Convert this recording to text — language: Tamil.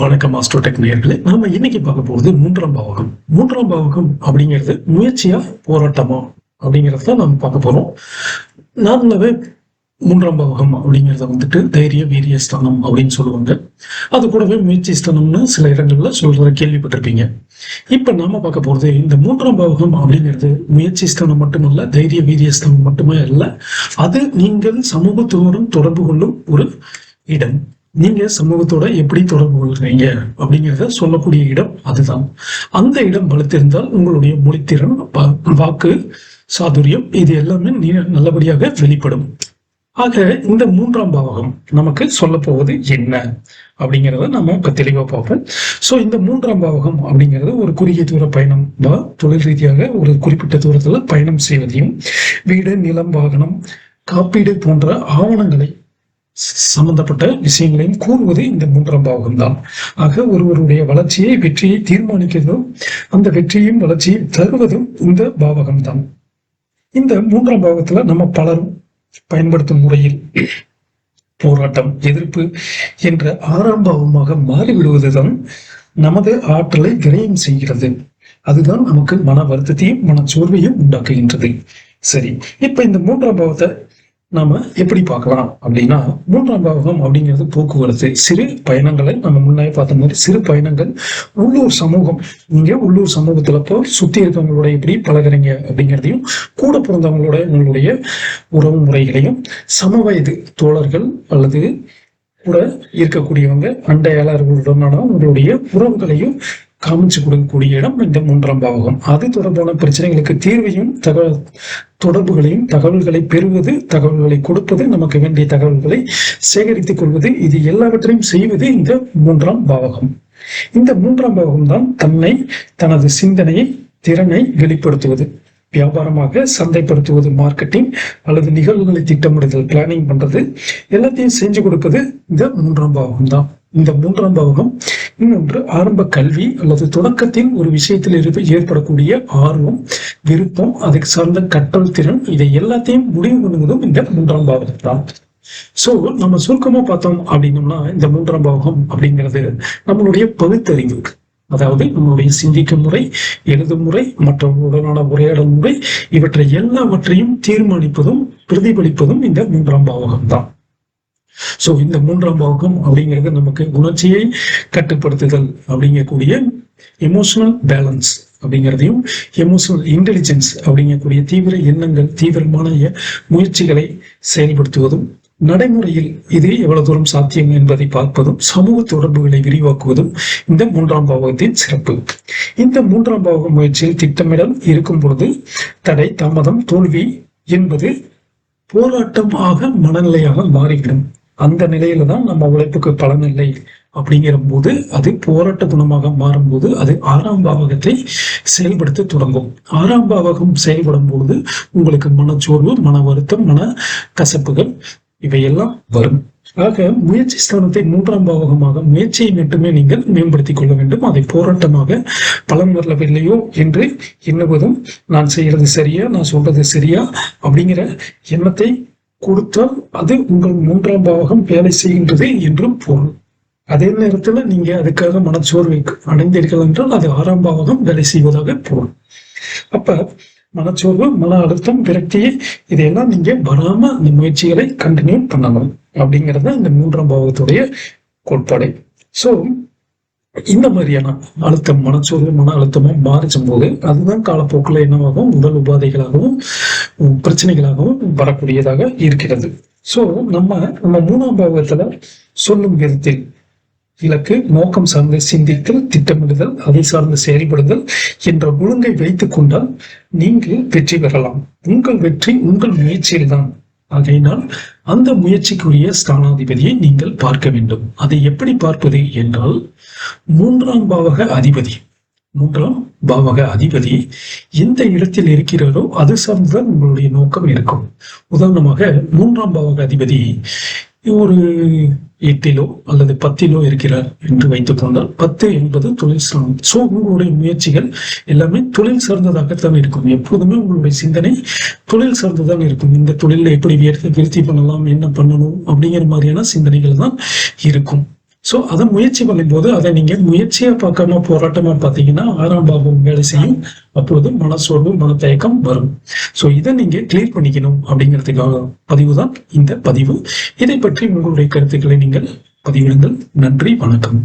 வணக்கம் மாஸ்டர் டெக் நேயர்களே. நாம இன்னைக்கு பார்க்க போகிறது மூன்றாம் பாவகம். மூன்றாம் பாவகம் அப்படிங்கிறது முயற்சியா போராட்டமா அப்படிங்கிறது தான் நம்ம பார்க்க போறோம். நார்மலாவே மூன்றாம் பாவகம் அப்படிங்கிறத வந்துட்டு தைரிய வீரிய ஸ்தானம் அப்படின்னு சொல்லுவாங்க. அது கூடவே முயற்சி ஸ்தானம்னு சில இடங்கள்ல சொல்ற கேள்விப்பட்டிருப்பீங்க. இப்ப நாம பார்க்க போறது இந்த மூன்றாம் பாவகம் அப்படிங்கிறது முயற்சி ஸ்தானம் மட்டுமல்ல தைரிய வீரிய ஸ்தானம் மட்டுமே அல்ல. அது நீங்கள் சமூகத்தோடும் தொடர்பு கொள்ளும் ஒரு இடம். நீங்க சமூகத்தோட எப்படி தொடர்பு கொள்கிறீங்க அப்படிங்கிறத சொல்லக்கூடிய இடம் அதுதான். அந்த இடம் வலுத்திருந்தால் உங்களுடைய மொழித்திறன் வா- வாக்கு சாதுரியம் இது எல்லாமே நீ- நல்லபடியாக வெளிப்படும். ஆக இந்த மூன்றாம் பாவகம் நமக்கு சொல்ல போவது என்ன அப்படிங்கிறத நம்ம இப்ப தெளிவாக பார்ப்போம். சோ இந்த மூன்றாம் பாவகம் அப்படிங்கிறது ஒரு குறுகிய தூர பயணம். தொழில் ரீதியாக ஒரு குறிப்பிட்ட தூரத்துல பயணம் செய்வதையும் வீடு நிலம் வாகனம் காப்பீடு போன்ற ஆவணங்களை சம்பந்தப்பட்ட விஷயங்களையும் கூறுவது இந்த மூன்றாம் பாவகம் தான் ஆக ஒருவருடைய வளர்ச்சியை வெற்றியை தீர்மானிக்கிறதும் அந்த வெற்றியும் வளர்ச்சியும் தருவதும் இந்த பாவகம் தான் இந்த மூன்றாம் பாவத்துல நம்ம பலரும் பயன்படுத்தும் முறையில் போராட்டம் எதிர்ப்பு என்ற ஆறாம் பாவமாக மாறிவிடுவதுதான் நமது ஆற்றலை விரயம் செய்கிறது. அதுதான் நமக்கு மன வருத்தத்தையும் மனச்சோர்வையும் உண்டாக்குகின்றது. சரி இப்ப இந்த மூன்றாம் பாவத்தை நாம எப்படி பார்க்கலாம் அப்படின்னா மூன்றாம் பாவகம் அப்படிங்கிறது போக்குவரத்து. சிறு பயணங்களை நம்ம முன்னாடி பார்த்த மாதிரி சிறு பயணங்கள். உள்ளூர் சமூகம். நீங்க உள்ளூர் சமூகத்துல போய் சுத்தி இருக்கவங்களோட எப்படி பழகுறீங்க அப்படிங்கிறதையும் கூட பிறந்தவங்களோட உங்களுடைய உறவு முறைகளையும் சம வயது தோழர்கள் அல்லது கூட இருக்கக்கூடியவங்க அண்டையாளர்களுடனான உங்களுடைய உறவுகளையும் காமிச்சு கொடுக்கக்கூடிய இடம் இந்த மூன்றாம் பாவகம். அது தொடர்பான பிரச்சனைகளுக்கு தீர்வையும் தகவல் தொடர்புகளையும் தகவல்களை பெறுவது தகவல்களை கொடுப்பது நமக்கு வேண்டிய தகவல்களை சேகரித்துக் கொள்வது இது எல்லாவற்றையும் செய்வது இந்த மூன்றாம் பாவகம். இந்த மூன்றாம் பாவகம் தான் தன்னை தனது சிந்தனையை திறனை வெளிப்படுத்துவது. வியாபாரமாக சந்தைப்படுத்துவது மார்க்கெட்டிங் அல்லது நிகழ்வுகளை திட்டமிடுதல் பிளானிங் பண்றது எல்லாத்தையும் செஞ்சு கொடுப்பது இந்த மூன்றாம் பாவகம் தான். இந்த மூன்றாம் பாவகம் இன்னொன்று ஆரம்ப கல்வி அல்லது தொடக்கத்தின் ஒரு விஷயத்தில் இருந்து ஏற்படக்கூடிய ஆர்வம் விருப்பம் அதுக்கு சார்ந்த கற்றல் திறன் இதை எல்லாத்தையும் முடிவு பண்ணுவதும் இந்த மூன்றாம் பாவகம் தான் சோ நம்ம சுருக்கமா பார்த்தோம் அப்படின்னோம்னா இந்த மூன்றாம் பாவகம் அப்படிங்கிறது நம்மளுடைய பகுத்தறிவு அதாவது நம்மளுடைய சிந்திக்கும் முறை எழுதும் முறை மற்றவர்களுடனான உரையாடல் முறை இவற்றை எல்லாவற்றையும் தீர்மானிப்பதும் பிரதிபலிப்பதும் இந்த மூன்றாம் பாவகம் தான் ஸோ இந்த மூன்றாம் பாகம் அப்படிங்கிறது நமக்கு உணர்ச்சியை கட்டுப்படுத்துதல் அப்படிங்கக்கூடிய எமோஷனல் பேலன்ஸ் அப்படிங்கிறதையும் எமோஷனல் இன்டெலிஜென்ஸ் அப்படிங்கக்கூடிய தீவிர எண்ணங்கள் தீவிரமான முயற்சிகளை செயல்படுத்துவதும் நடைமுறையில் இது எவ்வளவு தூரம் சாத்தியம் என்பதை பார்ப்பதும் சமூக தொடர்புகளை விரிவாக்குவதும் இந்த மூன்றாம் பாவகத்தின் சிறப்பு. இந்த மூன்றாம் பாவக முயற்சியில் திட்டமிடல் இருக்கும் பொழுது தடை தாமதம் தோல்வி என்பது போராட்டமாக மனநிலையாக மாறிவிடும். அந்த நிலையில தான் நம்ம உழைப்புக்கு பலன் இல்லை அப்படிங்கிற போது அது போராட்ட குணமாக மாறும்போது அது ஆறாம் பாவகத்தை செயல்படுத்த தொடங்கும். ஆறாம் பாவகம் செயல்படும் போது உங்களுக்கு மனச்சோர்வு மன வருத்தம் மன கசப்புகள் இவையெல்லாம் வரும். ஆக முயற்சி ஸ்தானத்தை மூன்றாம் பாவகமாக முயற்சியை மட்டுமே நீங்கள் மேம்படுத்திக் கொள்ள வேண்டும். அதை போராட்டமாக பலன் வரவில்லையோ என்று எண்ணுவதும் நான் செய்யறது சரியா நான் சொல்றது சரியா அப்படிங்கிற எண்ணத்தை கொடுத்தால் அது உங்கள் மூன்றாம் பாவகம் வேலை செய்கின்றது என்றும் பொருள். அதே நேரத்துல நீங்க அதுக்காக மனச்சோர்வை அடைந்தீர்கள் என்றால் அது ஆறாம் பாவகம் வேலை செய்வதாக பொருள். அப்ப மனச்சோர்வு மன அழுத்தம் விரக்தி இதையெல்லாம் நீங்க வராம அந்த முயற்சிகளை கண்டினியூ பண்ணணும் அப்படிங்கிறது இந்த மூன்றாம் பாவகத்துடைய கோட்பாடு. சோ இந்த மாதிரியான அழுத்தம் மனச்சோர்வு மன அழுத்தமும் மாறிச்சும் போது அதுதான் காலப்போக்கில் என்னவாகும்? உடல் உபாதைகளாகவும் பிரச்சனைகளாகவும் வரக்கூடியதாக இருக்கிறது. சோ நம்ம நம்ம மூணாம் பாவகத்துல சொல்லும் விதத்தில் இலக்கு நோக்கம் சார்ந்து சிந்தித்தல் திட்டமிடுதல் அதை சார்ந்து செயல்படுதல் என்ற ஒழுங்கை வைத்துக் கொண்டால் நீங்கள் வெற்றி பெறலாம். உங்கள் வெற்றி உங்கள் முயற்சியில் தான் ஆகையினால் அந்த முயற்சிக்குரிய ஸ்தானாதிபதியை நீங்கள் பார்க்க வேண்டும். அதை எப்படி பார்ப்பது என்றால் மூன்றாம் பாவக அதிபதி. மூன்றாம் பாவக அதிபதி எந்த இடத்தில் இருக்கிறாரோ அது சார்ந்துதான் உங்களுடைய நோக்கம் இருக்கும். உதாரணமாக மூன்றாம் பாவக அதிபதி ஒரு எட்டிலோ அல்லது பத்திலோ இருக்கிறார் என்று வைத்துக் கொண்டால் பத்து என்பது தொழில் சார்ந்தது சோ உங்களுடைய முயற்சிகள் எல்லாமே தொழில் சார்ந்ததாகத்தான் இருக்கும். எப்போதுமே உங்களுடைய சிந்தனை தொழில் சார்ந்துதான் இருக்கும். இந்த தொழிலில் எப்படி வியர்த்தி விருத்தி பண்ணலாம் என்ன பண்ணணும் அப்படிங்கிற மாதிரியான சிந்தனைகள் தான் இருக்கும். ஸோ அதை முயற்சி பண்ணும்போது அதை நீங்க முயற்சியா பார்க்காம போராட்டமா பார்த்தீங்கன்னா ஆறாம் பாவம் வேலை செய்யும். அப்போது மனசோர்வு மனத்தயக்கம் வரும். ஸோ இதை நீங்க கிளியர் பண்ணிக்கணும் அப்படிங்கிறதுக்காக பதிவு தான் இந்த பதிவு. இதை பற்றி உங்களுடைய கருத்துக்களை நீங்கள் பதிவிடுங்கள். நன்றி வணக்கம்.